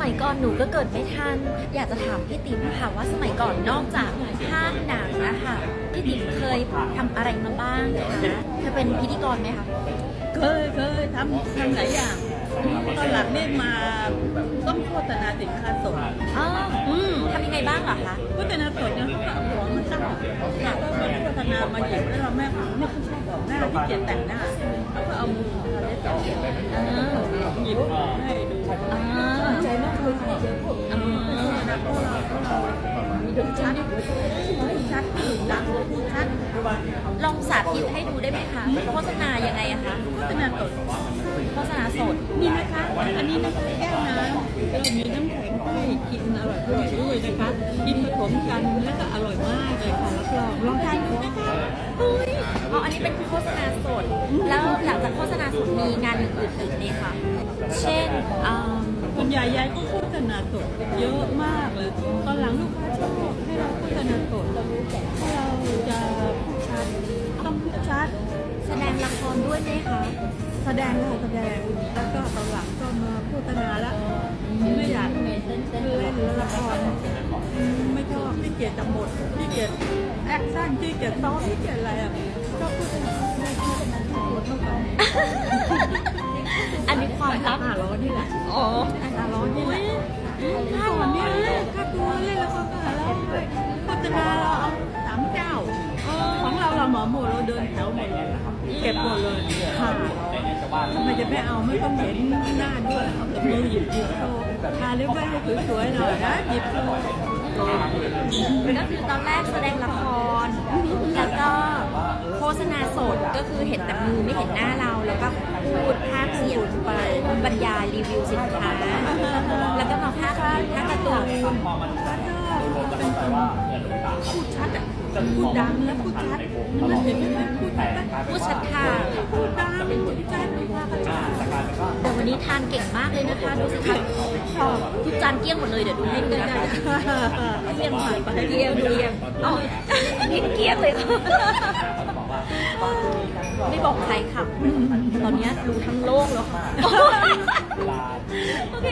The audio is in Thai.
มัยก่อนหนูก็เกิดไม่ทัน อยากจะถามพี่ติ๋มค่ะว่าสมัยก่อนนอกจากภาคหนังนะคะพี่ติ๋มเคยทำอะไรมาบ้างคะเธอเป็นพิธีกรไหมคะ เคยเคยทำทำหลายอย่างตอนหลังนี่มาต้องโฆษณาสินค้าสดอ๋ออืมทำยังไงบ้างเหรอคะ โฆษณาสดเนี่ยเขาก็เอาของมาตั้งแล้วก็มาโฆษณามาหยิบแล้วเราแม่ไม่ค่อยชอบออกหน้าที่เกียจแต่งหน้าเขาก็เอามือของเราเนี่ยต่ออ่าหยิบให้ดู ดูชัดชัดดังพูดชัด ลองสาธิตให้ดูได้ไหมคะโฆษณายังไงอะคะโฆษณาสดโฆษณาสดนี่นะคะ อันนี้นะคะแก้วน้ำเรามีน้ำแข็งให้กินอร่อยด้วยด้วยนะคะ กินผสมกันแล้วก็อร่อยมากเลยค่ะรับรองลองทานดูนะคะเฮ้ยอ๋ออันนี้เป็นโฆษณาสด แล้วหลังจากโฆษณาสดมีงานอื่นๆอีกไหมคะเช่นอ่าคุณยายยายก็โฆษณาสดเยอะมากเลยตอนหลังลูกค้าชอบ ให้เราโฆษณาสดให้เราจะพูดชัดต้องพูดชัด แสดงละครด้วยไหมคะ แสดงค่ะแสดงแล้วก็ตอนหลังก็มาโฆษณาล้วไม่อยากเล่นหรือละครไม่ชอบที่เกียจจำบทที่เกียจแอคชั่นที่เกียจซ้อมที่เกียจอะไรอะชอบโฆษณาไม่ชอบมันทเท่ากันอันนี้ความลับหาร้อนนี่แหละอ๋อหาร้อนนี่แหละ หมดเราเดินแถวหมดเลยเก็บหมดเลยค่ะทำไมจะไม่เอาไม่ต้องเห็นหน้าด้วยเอาแต่มือหยิบหยิบโชว์ทาเล็บไว้ให้สวยๆหน่อยนะหยิบโชว์ก็คือตอนแรกแสดงละคร แล้วก็โฆษณาสดก็คือเห็นแต่มือไม่เห็นหน้าเรา แล้วก็พูดภาคเสียงไปบรรยายรีวิวสินค้า แล้วก็มาภาคภาคการ์ตูนเป็น ดอะพูดดังและพูดชัดมันเห็นไหมพูดชัดพูดชัดค่ะพูดดังพูดชัดพูดว่ากันชัดแต่วันนี้ทานเก่งมากเลยนะคะดูสิคะทุกจานเกลี้ยงหมดเลยเดี๋ยวดูให้ด้วยนะเกลี้ยงผ่านไปเกลี้ยงเกลี้ยงอ๋อนี่เกลี้ยงเลยค่ะไม่บอกใครค่ะ ตอนนี้รู้ทั้งโลกแล้วค่ะโอเค